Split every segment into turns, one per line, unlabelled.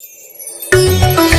Música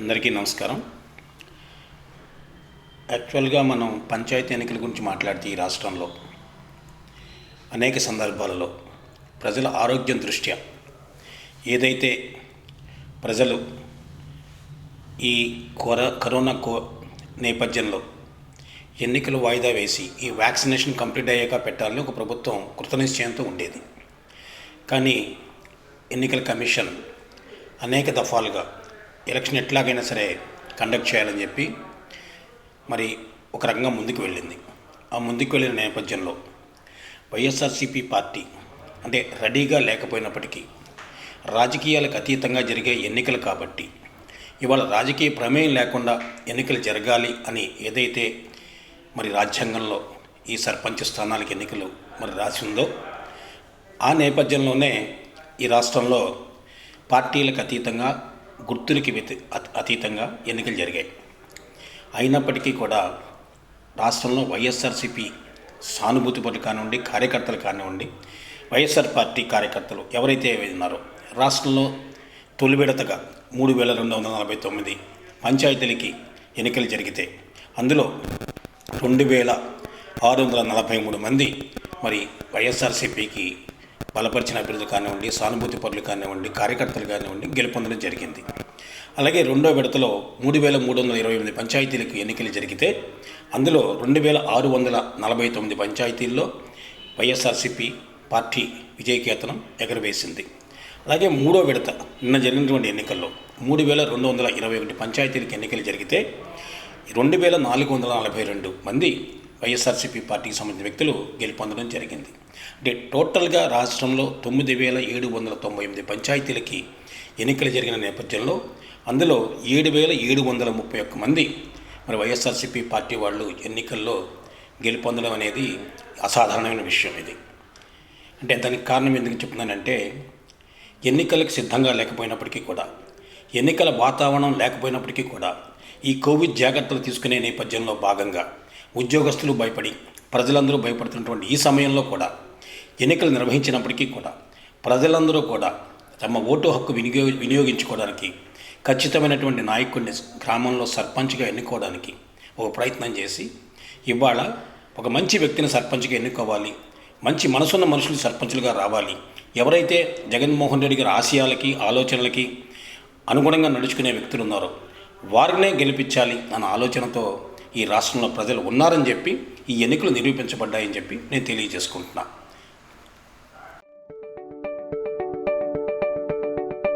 అందరికీ నమస్కారం. యాక్చువల్గా మనం పంచాయతీ ఎన్నికల గురించి మాట్లాడితే ఈ రాష్ట్రంలో అనేక సందర్భాలలో ప్రజల ఆరోగ్యం దృష్ట్యా ఏదైతే ప్రజలు ఈ కొర కరోనా కో నేపథ్యంలో ఎన్నికలు వాయిదా వేసి ఈ వ్యాక్సినేషన్ కంప్లీట్ అయ్యాక పెట్టాలని ఒక ప్రభుత్వం కృతనిశ్చయంతో ఉండేది. కానీ ఎన్నికల కమిషన్ అనేక దఫాలుగా ఎలక్షన్ ఎట్లాగైనా సరే కండక్ట్ చేయాలని చెప్పి మరి ఒక రకంగా ముందుకు వెళ్ళింది. ఆ ముందుకు వెళ్ళిన నేపథ్యంలో వైఎస్ఆర్సీపీ పార్టీ అంటే రెడీగా లేకపోయినప్పటికీ రాజకీయాలకు అతీతంగా జరిగే ఎన్నికలు కాబట్టి ఇవాళ రాజకీయ ప్రమేయం లేకుండా ఎన్నికలు జరగాలి అని ఏదైతే మరి రాజ్యాంగంలో ఈ సర్పంచ్ స్థానాలకు ఎన్నికలు మరి రాసి ఉందో ఆ నేపథ్యంలోనే ఈ రాష్ట్రంలో పార్టీలకు అతీతంగా గుర్తులకి వ్యతి అతీతంగా ఎన్నికలు జరిగాయి. అయినప్పటికీ కూడా రాష్ట్రంలో వైఎస్ఆర్సీపీ సానుభూతి పనులు కానివ్వండి కార్యకర్తలు కానివ్వండి వైఎస్ఆర్ పార్టీ కార్యకర్తలు ఎవరైతే ఉన్నారో రాష్ట్రంలో తొలి విడతగా మూడు వేల రెండు వందల నలభై తొమ్మిది పంచాయతీలకి ఎన్నికలు జరిగితే అందులో రెండు వేల ఆరు వందల నలభై మూడు మంది మరి వైఎస్ఆర్సీపీకి బలపరిచిన అభివృద్ధి కానివ్వండి సానుభూతి పరులు కానివ్వండి కార్యకర్తలు కానివ్వండి గెలుపొందడం జరిగింది. అలాగే రెండో విడతలో మూడు వేల మూడు వందల ఇరవై ఎనిమిది పంచాయతీలకు ఎన్నికలు జరిగితే అందులో రెండు వేల ఆరు వందల నలభై తొమ్మిది పంచాయతీల్లో వైఎస్ఆర్సీపీ పార్టీ విజయకేతనం ఎగరవేసింది. అలాగే మూడో విడత నిన్న జరిగినటువంటి ఎన్నికల్లో మూడు వేల రెండు వందల ఇరవై ఒకటి పంచాయతీలకు ఎన్నికలు జరిగితే రెండు వేల నాలుగు వందల నలభై రెండు మంది వైఎస్ఆర్సీపీ పార్టీకి సంబంధించిన వ్యక్తులు గెలుపొందడం జరిగింది. టోటల్గా రాష్ట్రంలో తొమ్మిది వేల ఏడు వందల తొంభై ఎనిమిది పంచాయతీలకి ఎన్నికలు జరిగిన నేపథ్యంలో అందులో ఏడు వేల ఏడు వందల ముప్పై ఒక్క మంది మరి వైఎస్ఆర్సీపీ పార్టీ వాళ్ళు ఎన్నికల్లో గెలుపొందడం అనేది అసాధారణమైన విషయం ఇది. అంటే దానికి కారణం ఎందుకు చెప్తున్నానంటే ఎన్నికలకు సిద్ధంగా లేకపోయినప్పటికీ కూడా ఎన్నికల వాతావరణం లేకపోయినప్పటికీ కూడా ఈ కోవిడ్ జాగ్రత్తలు తీసుకునే నేపథ్యంలో భాగంగా ఉద్యోగస్తులు భయపడి ప్రజలందరూ భయపడుతున్నటువంటి ఈ సమయంలో కూడా ఎన్నికలు నిర్వహించినప్పటికీ కూడా ప్రజలందరూ కూడా తమ ఓటు హక్కు వినియోగ వినియోగించుకోవడానికి ఖచ్చితమైనటువంటి నాయకుడిని గ్రామంలో సర్పంచ్గా ఎన్నుకోవడానికి ఒక ప్రయత్నం చేసి ఇవాళ ఒక మంచి వ్యక్తిని సర్పంచ్గా ఎన్నుకోవాలి మంచి మనసున్న మనుషులు సర్పంచులుగా రావాలి. ఎవరైతే జగన్మోహన్ రెడ్డి గారి ఆశయాలకి ఆలోచనలకి అనుగుణంగా నడుచుకునే వ్యక్తులు ఉన్నారో వారినే గెలిపించాలి అన్న ఆలోచనతో ఈ రాష్ట్రంలో ప్రజలు ఉన్నారని చెప్పి ఈ ఎన్నికలు నిరూపించబడ్డాయని చెప్పి నేను తెలియజేసుకుంటున్నా.